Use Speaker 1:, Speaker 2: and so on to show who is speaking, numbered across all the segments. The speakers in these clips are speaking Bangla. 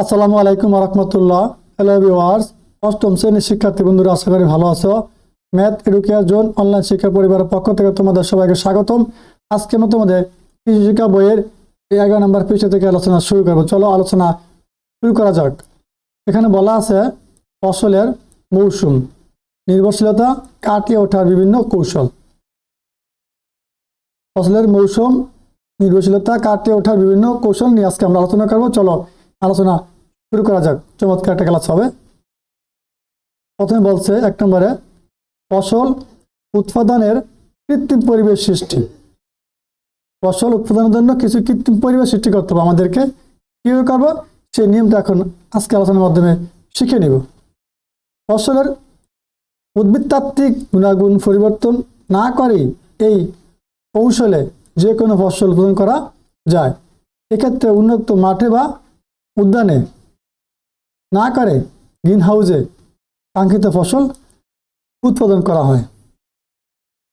Speaker 1: আসসালামু আলাইকুম রহমতুল্লাহ হ্যালো ভিওয়ার্স অষ্টম শ্রেণির শিক্ষার্থী বন্ধুরা, আশা করি ভালো আছো। ম্যাথ এডুকেয়ার জোন অনলাইন শিক্ষা পরিবারের পক্ষ থেকে তোমাদের সবাইকে স্বাগতম। আজকে আমি তোমাদের কৃষি শিক্ষা বইয়ের এগারো নম্বর পৃষ্ঠ থেকে আলোচনা শুরু করব। চলো আলোচনা শুরু করা যাক। এখানে বলা আছে, ফসলের মৌসুম, নির্ভরশীলতা কাটিয়ে ওঠার বিভিন্ন কৌশল। ফসলের মৌসুম, নির্ভরশীলতা কাটিয়ে ওঠার বিভিন্ন কৌশল নিয়ে আজকে আমরা আলোচনা করব। চলো আলোচনা শুরু করা যাক। চমৎকার একটা ক্লাস হবে। প্রথমে বলছে এক নম্বরে, ফসল উৎপাদনের কৃত্রিম পরিবেশ সৃষ্টি। ফসল উৎপাদনের জন্য কিছু কৃত্রিম পরিবেশ সৃষ্টি করতে হবে আমাদেরকে। কীভাবে করব? সেই নিয়মটা এখন আজকে আলোচনার মাধ্যমে শিখে নিব। ফসলের উদ্ভিদতাত্ত্বিক গুণাগুণ পরিবর্তন না করেই এই কৌশলে যে কোনো ফসল উৎপাদন করা যায়। এক্ষেত্রে উন্নত মাঠে বা উদ্যানে না করে গ্রিন হাউসে কাঙ্ক্ষিত ফসল উৎপাদন করা হয়।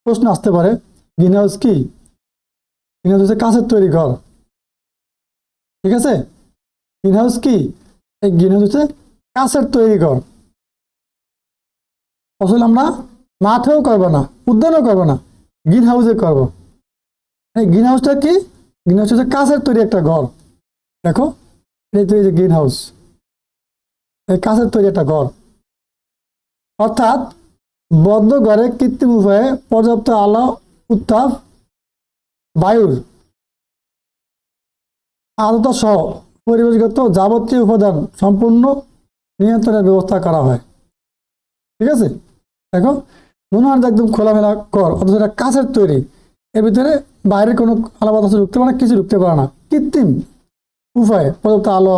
Speaker 1: প্রশ্ন আসতে পারে গ্রিন হাউস কি? গ্রিন হাউস হচ্ছে কাঁচের তৈরি ঘর। ঠিক আছে? গ্রিন হাউস কি? এই গ্রিন হাউস হচ্ছে কাঁচের তৈরি ঘর। ফসল আমরা মাঠেও করব না, উদ্যানেও করব না গ্রিন হাউসে করব। এই গ্রিন হাউসটা কি? গ্রিন হাউস হচ্ছে কাঁচের তৈরি একটা ঘর। দেখো এই তো এই যে গ্রিন হাউস এই কাঁচের তৈরি একটা ঘর। অর্থাৎ বদ্ধ ঘরে কৃত্রিম উপায়ে পর্যাপ্ত আলো, উত্তাপ, বায়ুর আর্দ্রতা সহ পরিবেশগত যাবতীয় উপাদান সম্পূর্ণ নিয়ন্ত্রণের ব্যবস্থা করা হয়। ঠিক আছে? দেখো, মনে হয় একদম খোলামেলা কর অথচ এটা কাঁচের তৈরি। এর ভিতরে বাইরের কোনো আলো বাতাস ঢুকতে পারে না, কিছু ঢুকতে পারে না। কৃত্রিম উপায়ে পর্যাপ্ত আলো,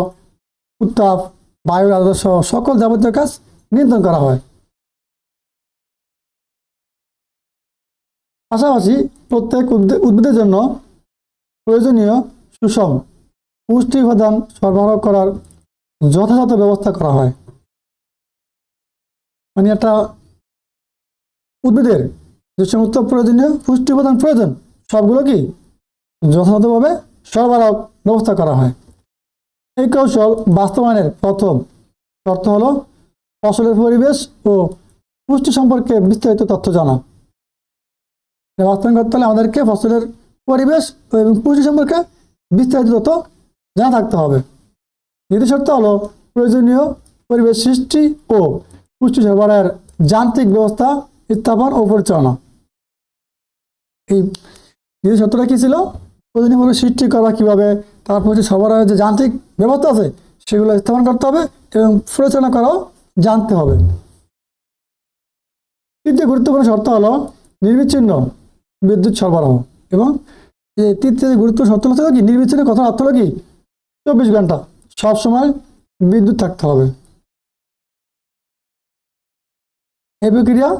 Speaker 1: উত্তাপ বায়ুর আলো সহ সকল যাবতীয় কাজ নিয়ন্ত্রণ করা হয়। পাশাপাশি প্রত্যেক উদ্ভি- উদ্ভিদের জন্য প্রয়োজনীয় সুষম পুষ্টি উপাদান সরবরাহ করার যথাযথ ব্যবস্থা করা হয়। মানে একটা উদ্ভিদের যে সমস্ত প্রয়োজনীয় পুষ্টি উপাদান প্রয়োজন, সবগুলো কি যথাযথভাবে সরবরাহ ব্যবস্থা করা হয়? এই কৌশল বাস্তবায়নের প্রথম শর্ত হলো ফসলের পরিবেশ ও পুষ্টি সম্পর্কে বিস্তারিত তথ্য জানা। বাস্তবায়ন করতে হলে আমাদেরকে ফসলের পরিবেশ এবং পুষ্টি সম্পর্কে বিস্তারিত তথ্য জানা থাকতে হবে। দ্বিতীয় শর্ত হলো প্রয়োজনীয় পরিবেশ সৃষ্টি ও পুষ্টি সরবরাহের যান্ত্রিক ব্যবস্থা স্থাপন ও পরিচালনা। এই দ্বিতীয় শর্তটা কি ছিল? পরিবেশ সৃষ্টি করা কীভাবে? তারপর হচ্ছে সরবরাহের যে যান্ত্রিক ব্যবস্থা আছে, সেগুলো স্থাপন করতে হবে এবং পরিচালনা করাও জানতে হবে। তৃতীয় গুরুত্বপূর্ণ শর্ত হলো নির্বিচ্ছিন্ন বিদ্যুৎ সরবরাহ এবং তৃতীয় যে গুরুত্ব শর্ত হলো কি? নির্বিচ্ছিন্ন কথা অর্থ হলো কি? চব্বিশ ঘণ্টা সবসময় বিদ্যুৎ থাকতে হবে। এই প্রক্রিয়া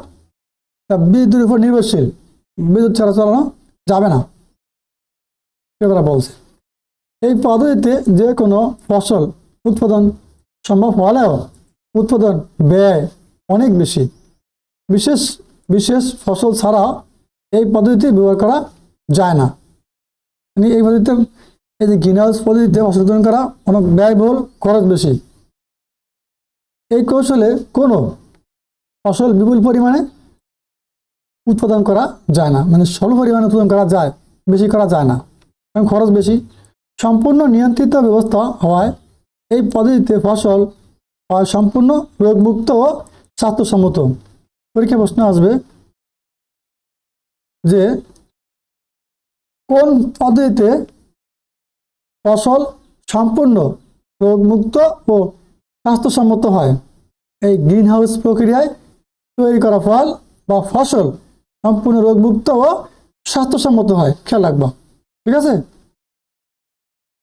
Speaker 1: বিদ্যুতের উপর নির্ভরশীল। বিদ্যুৎ ছাড়া চালানো যাবে না। এবারে বলছে। এই পদ্ধতিতে যে কোনো ফসল উৎপাদন সম্ভব হলেও উৎপাদন ব্যয় অনেক বেশি। বিশেষ বিশেষ ফসল ছাড়া এই পদ্ধতি ব্যবহার করা যায় না। মানে এই পদ্ধতিতে, এই যে গ্রিন হাউস পদ্ধতিতে ফসল উৎপাদন করা অনেক ব্যয়বহুল, খরচ বেশি। এই কৌশলে কোনো ফসল বিপুল পরিমাণে উৎপাদন করা যায় না। মানে স্বল্প পরিমাণে উৎপাদন করা যায়, বেশি করা যায় না। কারণ খরচ বেশি। সম্পূর্ণ নিয়ন্ত্রিত ব্যবস্থা হওয়ায় এই পদ্ধতিতে ফসল হয় সম্পূর্ণ রোগমুক্ত ও স্বাস্থ্যসম্মত। পরীক্ষা প্রশ্ন আসবে যে কোন পদ্ধতিতে ফসল সম্পূর্ণ রোগমুক্ত ও স্বাস্থ্যসম্মত হয়? এই গ্রিন হাউস প্রক্রিয়ায় তৈরি করা ফল বা ফসল সম্পূর্ণ রোগমুক্ত ও স্বাস্থ্যসম্মত হয়। খেয়াল রাখব। ঠিক আছে?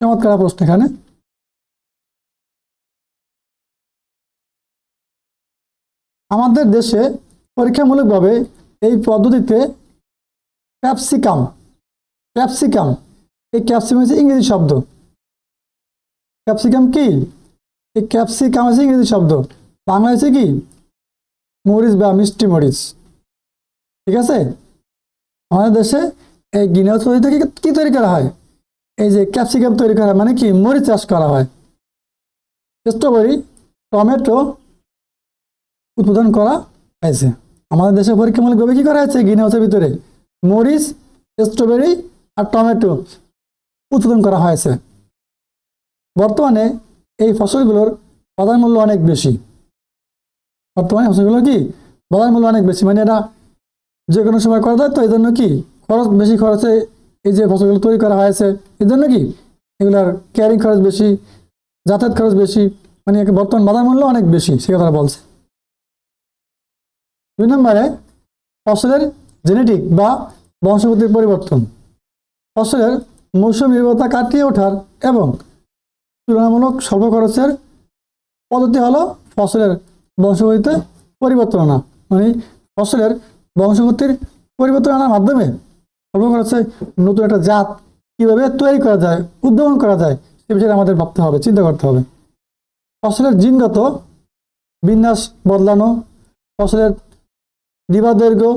Speaker 1: চমৎকার প্রশ্ন এখানে। আমাদের দেশে পরীক্ষামূলকভাবে এই পদ্ধতিতে ক্যাপসিকাম ক্যাপসিকাম, এই ক্যাপসিকাম হচ্ছে ইংরেজি শব্দ। ক্যাপসিকাম কি? এই ক্যাপসিকাম হচ্ছে ইংরেজি শব্দ। বাংলা হচ্ছে কি? মরিচ বা মিষ্টি মরিচ। ঠিক আছে? আমাদের দেশে এই গ্রিন হাউস পদ্ধতি থেকে, কি তৈরি করা হয়? এই যে ক্যাপসিকাম তৈরি করা মানে কি? মরিচ চাষ করা হয়। স্ট্রবেরি টমেটো উৎপাদন করা হয়েছে। আমাদের দেশে পরীক্ষামূলকভাবে কি করা হয়েছে? গ্রিন হাউসের ভিতরে মরিচ স্ট্রবেরি আর টমেটো উৎপাদন করা হয়েছে। বর্তমানে এই ফসলগুলোর বাজার মূল্য অনেক বেশি। বর্তমানে ফসলগুলো কি? বাজার মূল্য অনেক বেশি। মানে এটা যে কোনো সময় করা যায় তো এই জন্য কি খরচ বেশি খরচে এই যে ফসলগুলো তৈরি করা হয়েছে এই জন্য কি এগুলার ক্যারিং খরচ বেশি, যাতায়াত খরচ বেশি মানে বর্তমান বাজার মূল্য অনেক বেশি, সে কথা বলছে। দুই নম্বরে, ফসলের জেনেটিক বা বংশগতির পরিবর্তন। ফসলের মৌসুম নির্ভরতা কাটিয়ে ওঠার এবং তুলনামূলক স্বল্প খরচের পদ্ধতি হলো ফসলের বংশগতিতে পরিবর্তন আনা মানে ফসলের বংশগতির পরিবর্তন আনার মাধ্যমে স্বল্প খরচে নতুন একটা জাত কীভাবে তৈরি করা যায়, উদ্ভাবন করা যায়, সে বিষয়ে আমাদের ভাবতে হবে, চিন্তা করতে হবে। ফসলের জিনগত বিন্যাস বদলানো, ফসলের দিবাদৈর্ঘ্য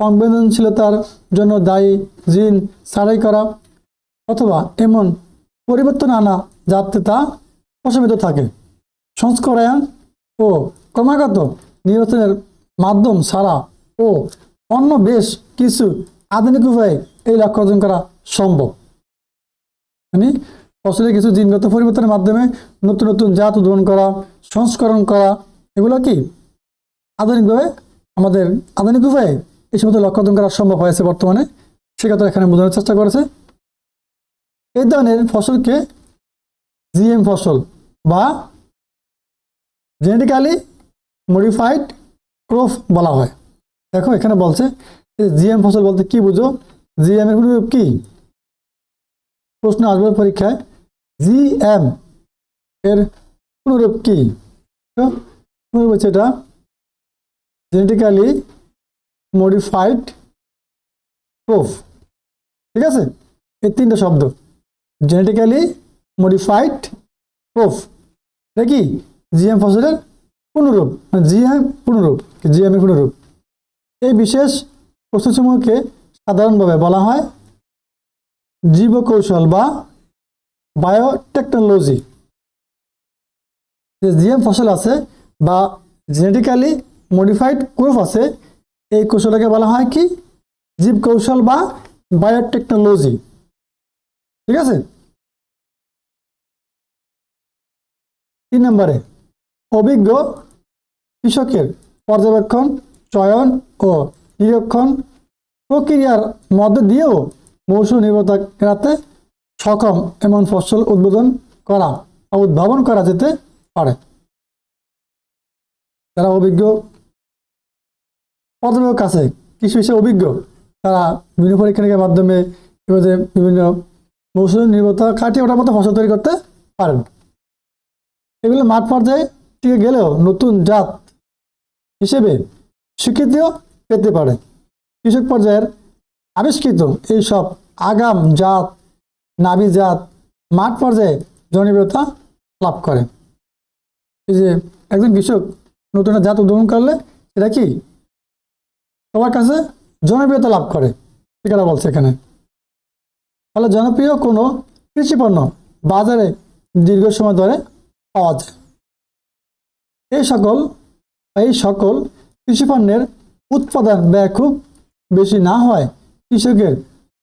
Speaker 1: সংবেদনশীলতার জন্য দায়ী জিন ছাড়াই করা, অথবা এমন পরিবর্তন আনা যাতে তা প্রশমিত থাকে। সংস্করায়ন ও ক্রমাগত নির্বাচনের মাধ্যম ছাড়া ও অন্য বেশ কিছু আধুনিক উপায়ে এই লক্ষ্য অর্জন করা সম্ভব। মানে ফসলের কিছু জিনগত পরিবর্তনের মাধ্যমে নতুন নতুন জাত উদ্ভাবন করা, সংস্করণ করা, এগুলো কি? আধুনিকভাবে আমাদের আধুনিক উপায়ে এই সমস্ত লক্ষ্য অর্জন করা সম্ভব হয়েছে বর্তমানে। সে কথা এখানে বোঝানোর চেষ্টা করেছে। এই ধরনের ফসলকে জিএম ফসল বা জেনেটিক্যালি মডিফাইড ক্রপ বলা হয়। দেখো, এখানে বলছে জিএম ফসল বলতে কি বুঝো? জিএম এর পূর্ণরূপ কি? প্রশ্ন আসবে পরীক্ষায়। জিএম এর পূর্ণরূপ কি? তো হচ্ছে এটা জেনেটিক্যালি মডিফাইড প্রুফ ঠিক আছে? এই তিনটে শব্দ। জেনেটিক্যালি মডিফাইড প্রুফ এটা কি? জিএম ফসলের পুনরূপ মানে জিএম পুনরূপ জিএম এর পুনরূপ এই বিশেষ প্রস্তুতসমূহকে সাধারণভাবে বলা হয় জীবকৌশল বা বায়োটেকনোলজি যে জিএম ফসল আছে বা জেনেটিক্যালি মডিফাইড ক্রপ আছে, এই কৌশলকে বলা হয় কি? জীব কৌশল বা বায়োটেকনোলজি ঠিক আছে? তিন নম্বরে, অভিজ্ঞ কৃষকের পর্যবেক্ষণ, চয়ন ও নিরীক্ষণ প্রক্রিয়ার মধ্য দিয়েও মৌসুম নির্ভরতা এড়াতে সক্ষম এমন ফসল উদ্বোধন করা বা উদ্ভাবন করা যেতে পারে। যারা অভিজ্ঞ পর্যবেক্ষক আছে কৃষি বিষয়ে অভিজ্ঞ, তারা বিভিন্ন পরীক্ষা মাধ্যমে বিভিন্ন মৌসুম নির্ভরতা কাটিয়ে ওঠার মতো ফসল তৈরি করতে পারেন। এগুলো মাঠ পর্যায়ে টিকে গেলেও নতুন জাত হিসেবে স্বীকৃতিও পেতে পারে। কৃষক পর্যায়ের আবিষ্কৃত এই সব আগাম জাত, নাবি জাত মাঠ পর্যায়ে জনপ্রিয়তা লাভ করে। এই যে একজন কৃষক নতুন জাত উদ্ভাবন করলে সেটা কি? সবার কাছে জনপ্রিয়তা লাভ করে ঠিকানা বলছে এখানে। তাহলে জনপ্রিয় কোনো কৃষি পণ্য বাজারে দীর্ঘ সময় ধরে পাওয়া যায়। এই সকল এই সকল কৃষি পণ্যের উৎপাদন ব্যয় খুব বেশি না হয়, কৃষকের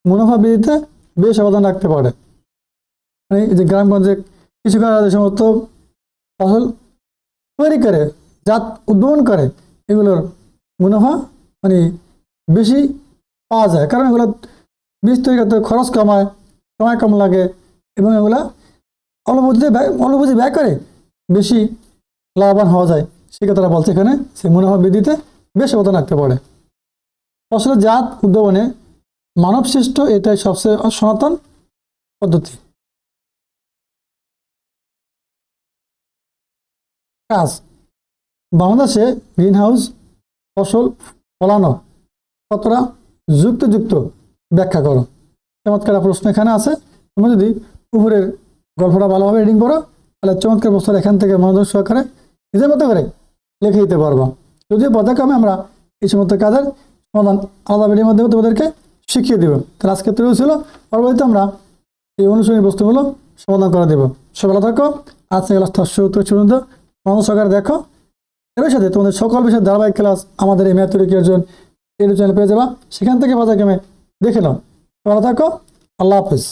Speaker 1: মুনাফা বৃদ্ধিতে বেশ অবদান রাখতে পারে। মানে যে গ্রামগঞ্জে কৃষকরা যে সমস্ত ফসল তৈরি করে, জাত উদ্ভাবন করে, এগুলোর মুনাফা মানে বেশি পাওয়া যায়। কারণ এগুলো বীজ তৈরি করতে খরচ কমায়, সময় কম লাগে এবং এগুলা অল্প পুঁজিতে ব্যয় করে বেশি লাভবান হওয়া যায়। সে কথাটা বলছে এখানে সে মুনাফা বৃদ্ধিতে বেশ অবদান রাখতে পারে। ফসলের জাত উদ্ভাবনে মানব সৃষ্ট এটাই সবচেয়ে সনাতন পদ্ধতি। কাজ। বাংলাদেশে গ্রিন হাউস ফসল ফলানো কতটা যুক্তিযুক্ত ব্যাখ্যা করো। চমৎকার প্রশ্ন এখানে আছে। তোমরা যদি উপরের গল্পটা ভালোভাবে রিডিং করো তাহলে চমৎকার প্রশ্ন এখান থেকে মনোযোগ সহকারে নিজের মতো করে লিখে দিতে পারব। যদিও পর্যায়ক্রমে আমরা এই সমস্ত কাজের সমাধান আলাদা ভিডিওর মাধ্যমে তোমাদেরকে শিখিয়ে দেব। তাহলে আজকে তৈরি ছিল, পরবর্তীতে আমরা এই অনুশীলনী বস্তুগুলো সমাধান করে দেবো। সব ভালো থাকো আজকে শুরু থেকে শুরু পর্যন্ত মনোযোগ সহকারে দেখো। এর সাথে তোমাদের সকল বিষয়ের ধারাবাহিক ক্লাস আমাদের এই ম্যাথরিক একজন ইউটিউব চ্যানেল পেয়ে যাবা। সেখান থেকে বাজার দেখে নাও। ভালো থাকো, আল্লাহ হাফিজ।